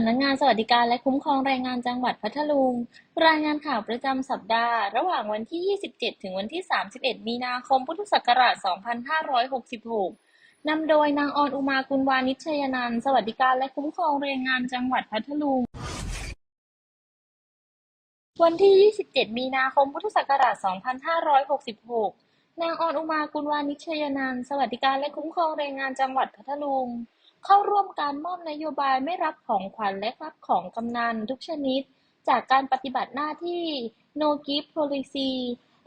ำนักงานสวัสดิการและคุ้มครองแรงงานจังหวัดพัทลุง รายงานข่าวประจำสัปดาห์ ระหว่างวันที่ 27 ถึงวันที่ 31 มีนาคม พุทธศักราช 2566 นำโดยนางออนอุมากุลวานิชยนันสวัสดิการและคุ้มครองแรงงานจังหวัดพัทลุง วันที่ 27 มีนาคม พุทธศักราช 2566 นางออนอุมากุลวานิชยนันสวัสดิการและคุ้มครองแรงงานจังหวัดพัทลุง เข้าร่วมการมอบนโยบายไม่รับของขวัญและรับของกำนันทุกชนิด จากการปฏิบัติหน้าที่ No Gift Policy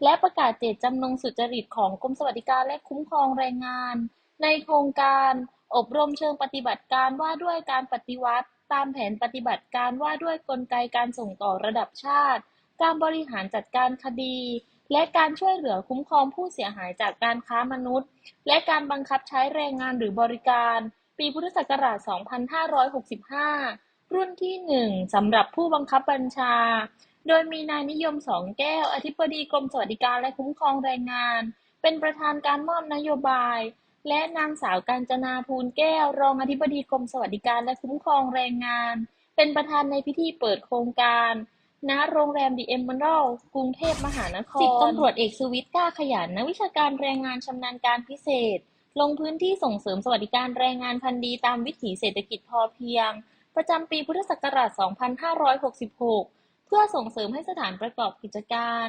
และประกาศเจตจำนงสุจริตของกรมสวัสดิการและคุ้มครองแรงงาน ในโครงการอบรมเชิงปฏิบัติการว่าด้วยการปฏิวัติ ตามแผนปฏิบัติการว่าด้วยกลไกการส่งต่อระดับชาติ การบริหารจัดการคดี และการช่วยเหลือคุ้มครองผู้เสียหายจากการค้ามนุษย์ และการบังคับใช้แรงงานหรือบริการ ปีพุทธศักราช 2565 รุ่นที่ 1 สำหรับผู้บังคับบัญชา โดยมีนายนิยมสองแก้ว อธิบดีกรมสวัสดิการและคุ้มครองแรงงาน เป็นประธานการมอบนโยบาย และนางสาวกาญจนาภูลแก้ว รองอธิบดีกรมสวัสดิการและคุ้มครองแรงงาน เป็นประธานในพิธีเปิดโครงการณโรงแรมดีเอ็มเบรัลกรุงเทพมหานครสิบตำรวจเอกสุวิทย์ก้าขยันนักวิชาการแรงงานชำนาญการพิเศษ ลงพื้นที่ส่งเสริมสวัสดิการแรงงานพันธุ์ดีตามวิถีเศรษฐกิจพอเพียง ประจำปีพุทธศักราช 2566 เพื่อส่งเสริมให้สถานประกอบกิจการ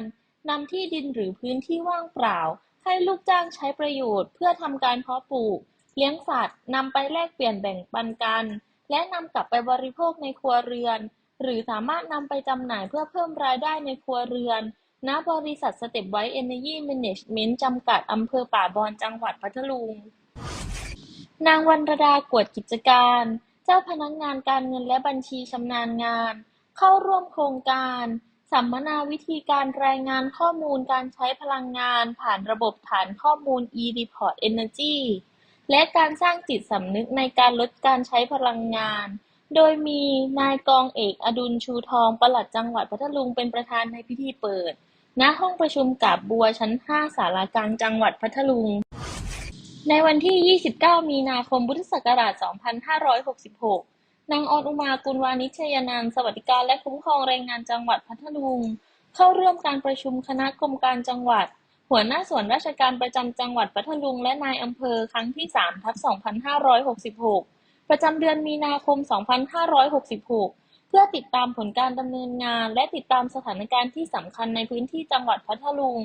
นำที่ดินหรือพื้นที่ว่างเปล่า ให้ลูกจ้างใช้ประโยชน์ เพื่อทำการเพาะปลูก เลี้ยงสัตว์นำไปแลกเปลี่ยนแบ่งปันกัน และนำกลับไปบริโภคในครัวเรือน หรือสามารถนำไปจำหน่ายเพื่อเพิ่มรายได้ในครัวเรือน ณ บริษัท สเต็ปไวท์ เอเนจีแมเนจเมนต์ จำกัด อำเภอป่าบอน จังหวัดพัทลุง นางวรรณดา กวดกิจการ เจ้าพนักงานการเงินและบัญชีชำนาญงาน เข้าร่วมโครงการ สัมมนาวิธีการรายงานข้อมูลการใช้พลังงาน ผ่านระบบฐานข้อมูล e-report energy และการสร้างจิตสำนึกในการลดการใช้พลังงาน โดยมีนายกองเอกอดุลชูทองปลัดจังหวัดพัทลุงเป็นประธานในพิธีเปิด ณ ห้องประชุมกาบบัวชั้น 5 ศาลากลางจังหวัดพัทลุง ในวันที่ 29 มีนาคม พุทธศักราช 2566 นางออนอุมากุลวานิชยานันสวัสดิการและคุ้มครองแรงงานจังหวัดพัทลุง เข้าร่วมการประชุมคณะกรรมการจังหวัด หัวหน้าส่วนราชการประจำจังหวัดพัทลุง และนายอำเภอครั้งที่ 3 ทับ 2566 ประจำเดือนมีนาคม 2566 เพื่อติดตามผลการดำเนินงาน และติดตามสถานการณ์ที่สำคัญในพื้นที่จังหวัดพัทลุง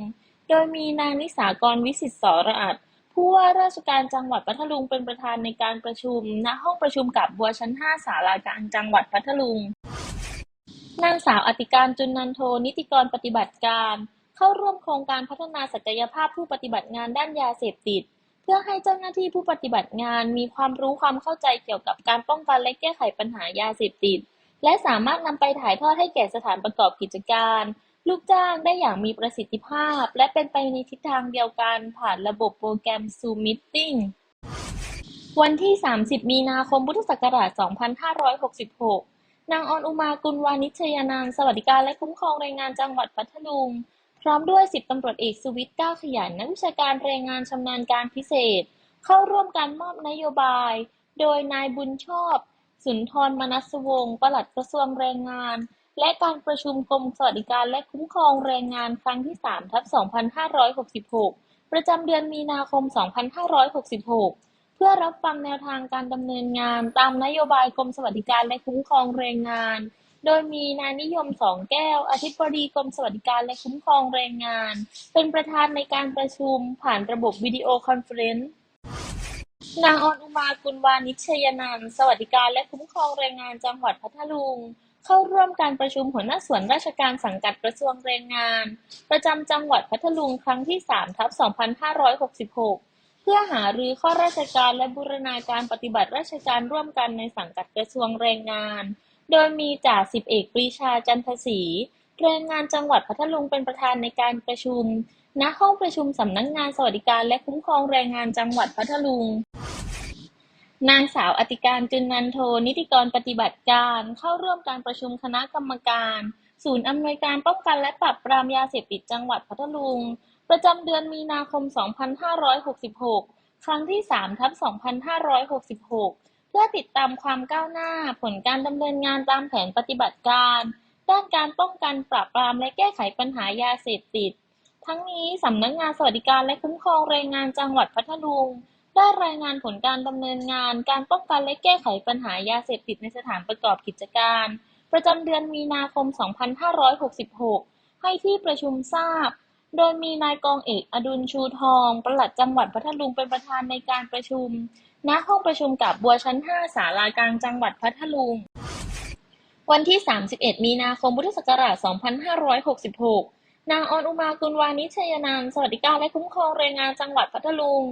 โดยมีนางนิสากรวิสิตสรอัตผู้ว่าราชการจังหวัดพัทลุงเป็นประธานในการประชุม ณ ห้องประชุมกับบัวชั้น 5 ศาลากลางจังหวัดพัทลุง นางสาวอติการจุนนันโท นิติกรปฏิบัติการ เข้าร่วมโครงการพัฒนาศักยภาพผู้ปฏิบัติงานด้านยาเสพติด เพื่อให้เจ้าหน้าที่ผู้ปฏิบัติงานมีความรู้ความเข้าใจเกี่ยวกับการป้องกันและแก้ไขปัญหายาเสพติด และสามารถนำไปถ่ายทอดให้แก่สถานประกอบกิจการ ลูกจ้างได้อย่างมีประสิทธิภาพ และเป็นไปในทิศทางเดียวกันผ่านระบบโปรแกรม Zoom Meeting วันที่ 30 มีนาคม พุทธศักราช 2566 นางออนอุมากุลวานิชยานันสวัสดิการและคุ้มครองแรงงานจังหวัดพัทลุง พร้อมด้วยสิบตำรวจเอกสุวิทย์ก้าวขยัน นักวิชาการแรงงานชำนาญการพิเศษ เข้าร่วมการมอบนโยบาย โดยนายบุญชอบ สุนทรมนัสวงศ์ปลัดกระทรวงแรงงาน และการประชุมกรมสวัสดิการและคุ้มครองแรงงานครั้งที่3ทับ2566 ประจำเดือนมีนาคม 2566 เพื่อรับฟังแนวทางการดำเนินงานตามนโยบายกรมสวัสดิการและคุ้มครองแรงงาน โดยมีนายนิยมสองแก้ว อธิบดีกรมสวัสดิการและคุ้มครองแรงงาน เป็นประธานในการประชุมผ่านระบบวิดีโอคอนเฟรนซ์ นางออนอุมากุลวานิชยนันท์สวัสดิการและคุ้มครองแรงงานจังหวัดพัทลุง เข้าร่วมการประชุมหัวหน้าส่วนราชการสังกัดกระทรวงแรงงาน ประจำจังหวัดพัทลุงครั้งที่3ทับ2566 เพื่อหารือข้อราชการและบูรณาการปฏิบัติราชการร่วมกันในสังกัดกระทรวงแรงงาน โดยมีจ่าสิบเอกปรีชาจันทศรีแรงงานจังหวัดพัทลุงเป็นประธานในการประชุมณห้องประชุมสำนักงานสวัสดิการและคุ้มครองแรงงานจังหวัดพัทลุง นางสาวอติการ จุนนันโท นิติกรปฏิบัติการ เข้าร่วมการประชุมคณะกรรมการ ศูนย์อำนวยการป้องกันและปราบปรามยาเสพติดจังหวัดพัทลุง ประจำเดือนมีนาคม 2566 ครั้งที่ 3 ทับ 2566พื่อติดตามความก้าวหน้า ผลการดำเนินงานตามแผนปฏิบัติการ ด้านการป้องกันปราบปรามและแก้ไขปัญหายาเสพติด ทั้งนี้สำนักงานสวัสดิการและคุ้มครองแรงงานจังหวัดพัทลุง ได้รายงานผลการดำเนินงาน การป้องกันและแก้ไขปัญหายาเสพติดในสถานประกอบกิจการ ประจำเดือนมีนาคม 2566 ให้ที่ประชุมทราบ โดยมีนายกองเอกอดุลชูทอง ปลัดจังหวัดพัทลุงเป็นประธานในการประชุม ณ ห้องประชุมกับบัวชั้น 5 ศาลากลางจังหวัดพัทลุง วันที่ 31 มีนาคม พุทธศักราช 2566 นางออนอุมากุลวานิชชัยนันสวัสดิการและคุ้มครองแรงงานจังหวัดพัทลุง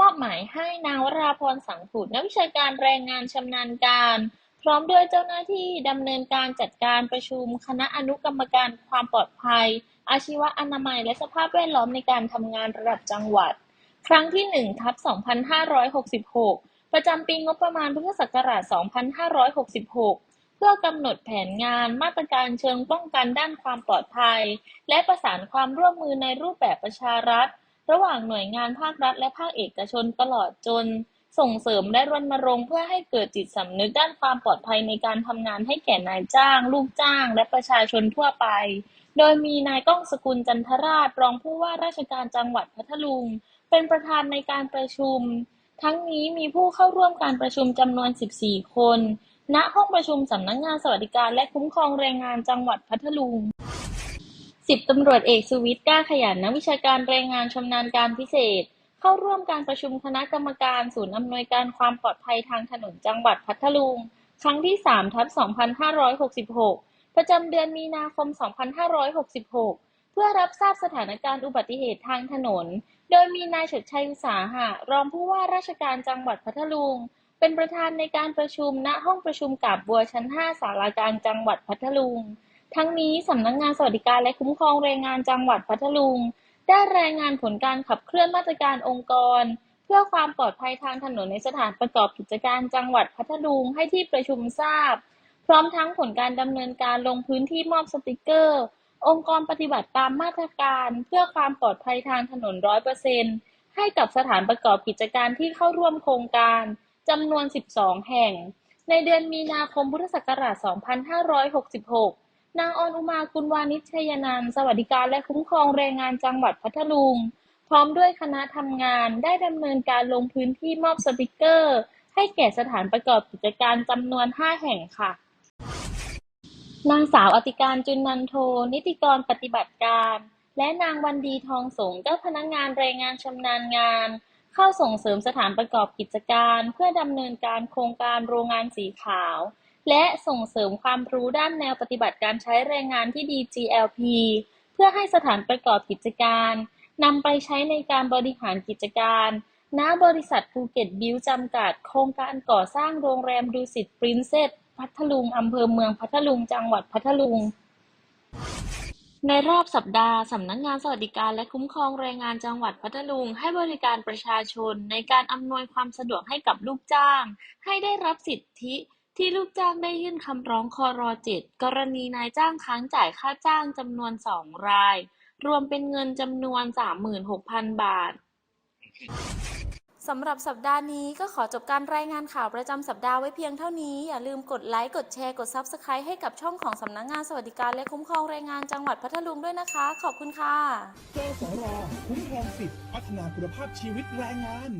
มอบหมายให้นางวราพรสังผุดนักวิชาการแรงงานชำนาญการ พร้อมด้วยเจ้าหน้าที่ดำเนินการจัดการประชุม คณะอนุกรรมการความปลอดภัย อาชีวอนามัย และสภาพแวดล้อมในการทำงานระดับจังหวัด ครั้งที่1ทับ2566 ประจำปีงบประมาณพุทธศักราช 2566เพื่อกำหนดแผนงานมาตรการเชิงป้องกันด้านความปลอดภัย และประสานความร่วมมือในรูปแบบประชารัฐ ระหว่างหน่วยงานภาครัฐและภาคเอกชนตลอดจนส่งเสริมและรณรงค์เพื่อให้เกิดจิตสำนึกด้านความปลอดภัยในการทำงานให้แก่นายจ้าง ลูกจ้าง และประชาชนทั่วไป โดยมีนายก้องสกุลจันทราชรองผู้ว่าราชการจังหวัดพัทลุง เป็นประธานในการประชุม ทั้งนี้มีผู้เข้าร่วมการประชุมจำนวน 14 คน ณ ห้องประชุมสำนักงานสวัสดิการและคุ้มครองแรงงานจังหวัดพัทลุง สิบตำรวจเอกสุวิทย์กล้าขยันนักวิชาการแรงงานชำนาญการพิเศษ เข้าร่วมการประชุมคณะกรรมการศูนย์อำนวยการความปลอดภัยทางถนนจังหวัดพัทลุง ครั้งที่3ทับ2566 ประจำเดือนมีนาคม 2566 เพื่อรับทราบสถานการณ์อุบัติเหตุทางถนน โดยมีนายเฉิดชัยอุตสาหะรองผู้ว่าราชการจังหวัดพัทลุง เป็นประธานในการประชุมณห้องประชุมกาบบัวชั้น 5 ศาลากลางจังหวัดพัทลุง ทั้งนี้สำนักงานสวัสดิการและคุ้มครองแรงงานจังหวัดพัทลุง ได้รายงานผลการขับเคลื่อนมาตรการองค์กร เพื่อความปลอดภัยทางถนนในสถานประกอบกิจการจังหวัดพัทลุงให้ที่ประชุมทราบ พร้อมทั้งผลการดำเนินการลงพื้นที่มอบสติกเกอร์ องค์กรปฏิบัติตามมาตรการ เพื่อความปลอดภัยทางถนนร้อยเปอร์เซ็นให้กับสถานประกอบกิจการที่เข้าร่วมโครงการจำนวน 12 แห่ง ในเดือนมีนาคมพุทธศักราช 2566 นางออนอุมากุลวานิชชัยนันสวัสดิการและคุ้มครองแรงงานจังหวัดพัทลุง พร้อมด้วยคณะทำงานได้ดำเนินการลงพื้นที่มอบสติกเกอร์ ให้แก่สถานประกอบกิจการจำนวน 5 แห่งค่ะ นางสาวอติการจุนนันโท นิติกรปฏิบัติการ และนางวันดีทองสงเจ้าพนักงานแรงงานชำนาญงาน เข้าส่งเสริมสถานประกอบกิจการ เพื่อดำเนินการโครงการโรงงานสีขาว และส่งเสริมความรู้ด้านแนวปฏิบัติการใช้แรงงานที่ดี GLP เพื่อให้สถานประกอบกิจการนำไปใช้ในการบริหารกิจการ ณ บริษัทภูเก็ตบิวจำกัด โครงการก่อสร้างโรงแรมดูสิตปรินเซสพัทลุงอำเภอเมืองพัทลุง จังหวัดพัทลุง ในรอบสัปดาห์สำนักงานสวัสดิการและคุ้มครองแรงงานจังหวัดพัทลุง ให้บริการประชาชนในการอำนวยความสะดวกให้กับลูกจ้าง ให้ได้รับสิทธิ ที่ลูกจ้างได้ยื่นคำร้อง คร7กรณีนายจ้างค้างจ่ายค่าจ้างจำนวน2ราย รวมเป็นเงินจำนวน 36,000 บาทสำหรับสัปดาห์นี้ก็ขอจบการรายงานข่าวประจำสัปดาห์ไว้เพียงเท่านี้ อย่าลืมกดไลค์ กดแชร์ กด Subscribe ให้กับช่องของสำนักงานสวัสดิการและคุ้มครองแรงงานจังหวัดพัทลุงด้วยนะคะ ขอบคุณค่ะกสรคุ้มครองสิทธิพัฒนาคุณภาพชีวิตแรงงาน